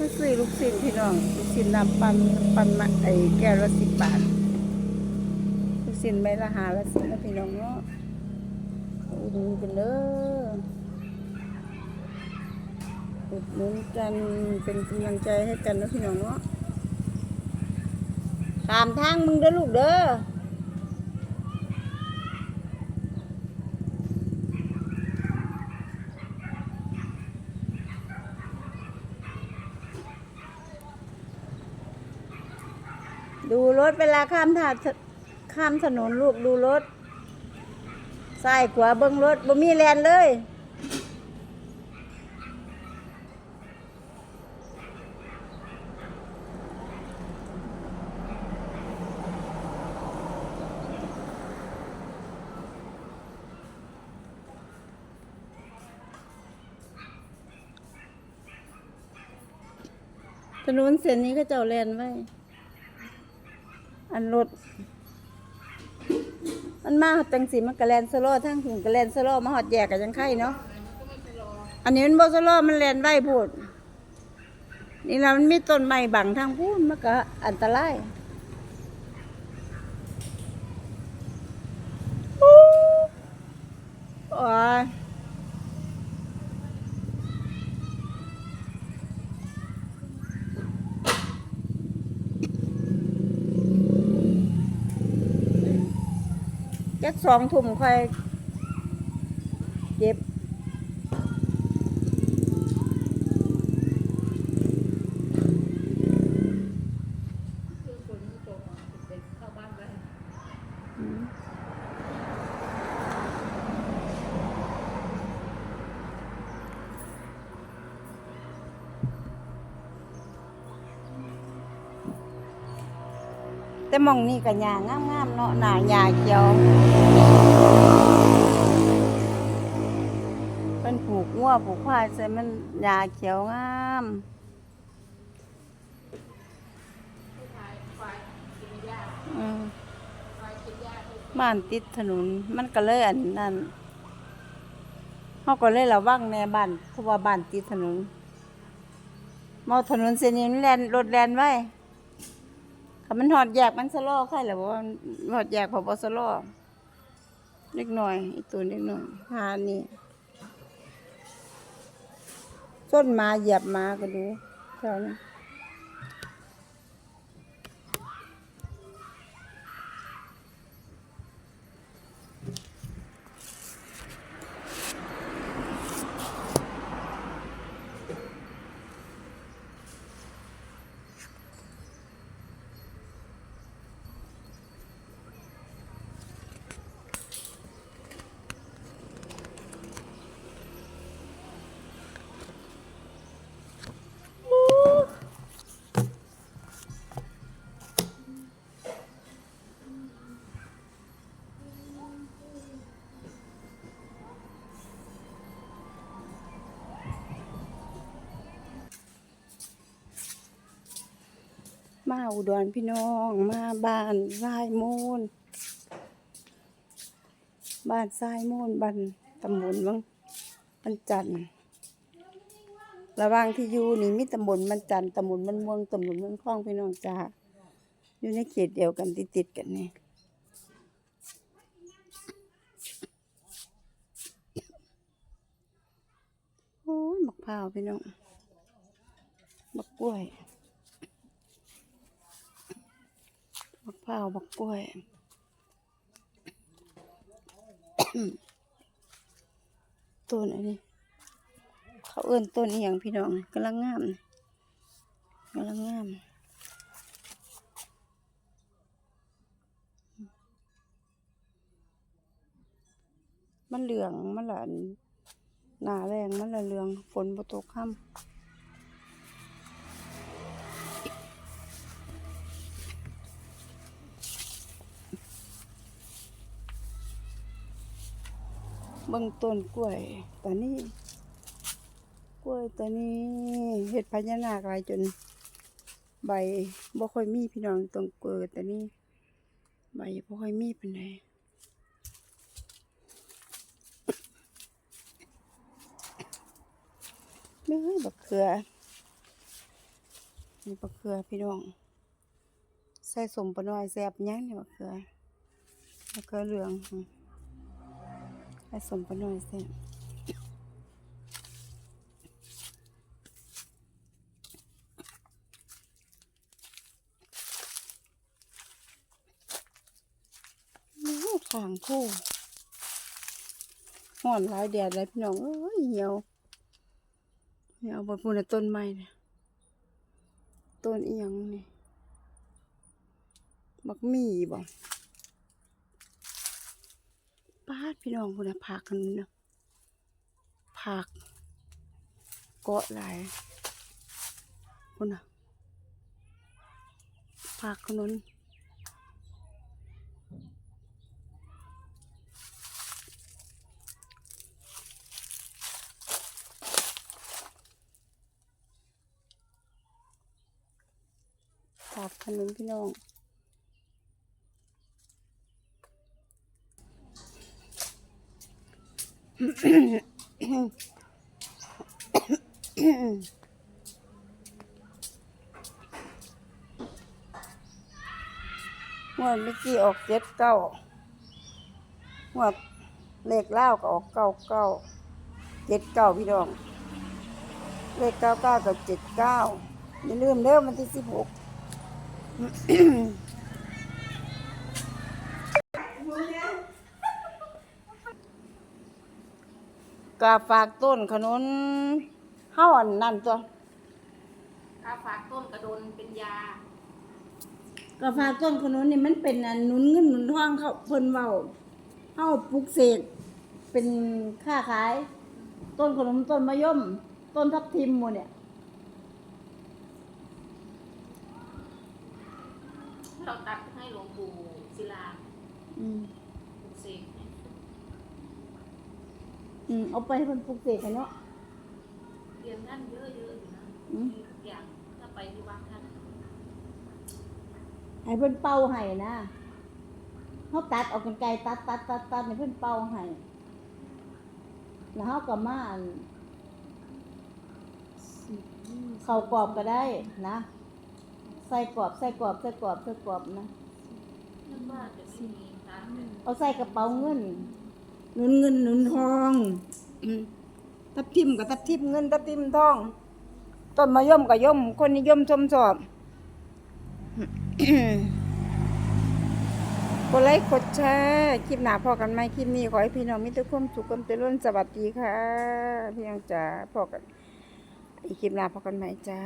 มาซื้อลูกชิ้นพี่น้องลูกชิ้นน้ำปั่นปั่นมาไอ้แก้วละสิบบาทลูกชิ้นใบละหาละสิบนะพี่น้องเนาะอุดหนุนกันเลยอุดหนุนกันเป็นกำลังใจให้กันนะพี่น้องเนาะตามทางมึงเด้อลูกเด้อ ดูรถเวลาข้ามถาดข้ามถนนลูกดูรถซ้ายขวาเบิ้งรถบ่มีแลนเลย ถนนเส้นนี้ก็เจ้าแลนไว้ อันรถมันมาจังสีมันกระแลนสโลทั้งถึงกระแลนสโลมาหอดแยกกันยังไข่เนาะอันนี้มันบสโลมันแลนไว้พูดนี่แล้วมันมีต้นไม้บังทางพูดมันก็อันตรายโอ้ย จักสองทุ่มค่อย แต่มองนี่ก็หญ้างามๆเนาะหน้าหญ้าเขียวเป็นผูกงัวผูกควายใส่มันหญ้าเขียวงามบ้านติดถนนมันก็เลยอันนั้นเขาก็เลยระวังในบ้านเพราะว่าบ้านติดถนนมอถนนเส้นนี้มันแลนรถแลนไว้ ถ้ามันหอดแยกมันสโลอใครหรือว่าหอดแยกพอบสโลอเล็กหน่อย อีกตัวเล็กหน่อยหานี่ต้นมาเหยียบมาก็ดูแถวนี้ มาอุดรพี่น้อง มาบ้านทรายมูลบ้านทรายมูลบ้านตำบลบ้างมันจันระหว่างที่อยู่นี่มีตำบลมันจันตำบลมันม่วงตำบลมันคล้องพี่น้องจ้าอยู่ในเขตเดียวกันติดติดกันนี่โอ้ยบักพร้าวพี่น้องบักกล้วย บักพร้าวบักกล้วย ต้นอันนี้ เขาเอื้นต้นอีหยังพี่น้องกำลังงามนะกำลังงามมันเหลืองมันหละอันหนาแรงมันละเหลืองฝนบ่ตกค่ำ เบิ่งต้นกล้วยตอนนี้ กล้วยตัวนี้เห็ดพญานาคลายจน ใบบ่ค่อยมีพี่น้องตรงเกิดแต่นี่ใบบ่ค่อยมีปานใดเนื้อบักเขือนี่ปลาเขือพี่น้อง ใส่สมปน้อยแซบยังนี่ปลาเขือปลาเขือเหลือง อืมใส่สมปลาน้อยแซ่บโอ้ขางคู่ห่อนหลายแดดหลายพี่น้องเอ้ยเหี่ยวเหี่ยวบนพูนต้นไม้เนี่ยต้นเอียงนี่บักมีบ่ ป้าดพี่น้องพูนนะผักกันนู้นนะผักเกาะหลายพูนนะผักขนุนฝากขนมพี่น้อง งวดเมื่อกี้ออกเจ็ดเก้างวเลขเล่าก็ออกเก้าเก้าเจ็ดเก้าพี่น้อง เลขเก้าเก้ากับเจ็ดเก้าอย่าลืมเด้อวันที่สิบหก กาฝากต้นขนุนเฮาอันนั่นตัวถ้าฝากต้นกระโดนเป็นยากาฝากต้นขนุนนี่มันเป็นอันหนุนเงินหนุนทองเขาเพิ่นเว้าเฮาปลูกเสกเป็นค่าขาย ต้นขนุนต้นมะยม ต้นทับทิมหมดเนี่ยเราตัดให้หลวงปู่ศิลาอืม ปลูกเสกให้ อืมเอาไปให้เพิ่นปลูกเสกให้เนาะเรียนท่านเยอะๆอยู่นะอืมมีทุกอย่างถ้าไปที่วัดท่านให้เพิ่นเป่าให้นะเฮาตัดเออกกันไกลตัดตัดตัดตัดให้เพิ่นเป่าให้แล้วเฮาก็มาอันเข้ากรอบก็ได้นะ ใส่กรอบใส่กรอบใส่กรอบใส่กรอบนะ นึกว่าจะไม่มีร้านเลยเอาใส่กระเป๋าเงินห นุนเงินหนุนทองอืมทับทิมกับทับทิมเงินทับทิมทองต้นมะยมกับยม คนนิยมชมชอบกดไลค์กดแชร์คลิปหนาพอกันไหมคลิปนี้ขอให้พี่น้องมิตรความสุขความเจริญสวัสดีค่ะ พี่น้องจ๋าพอกันอีกคลิปหนาพอกันไหมจ้า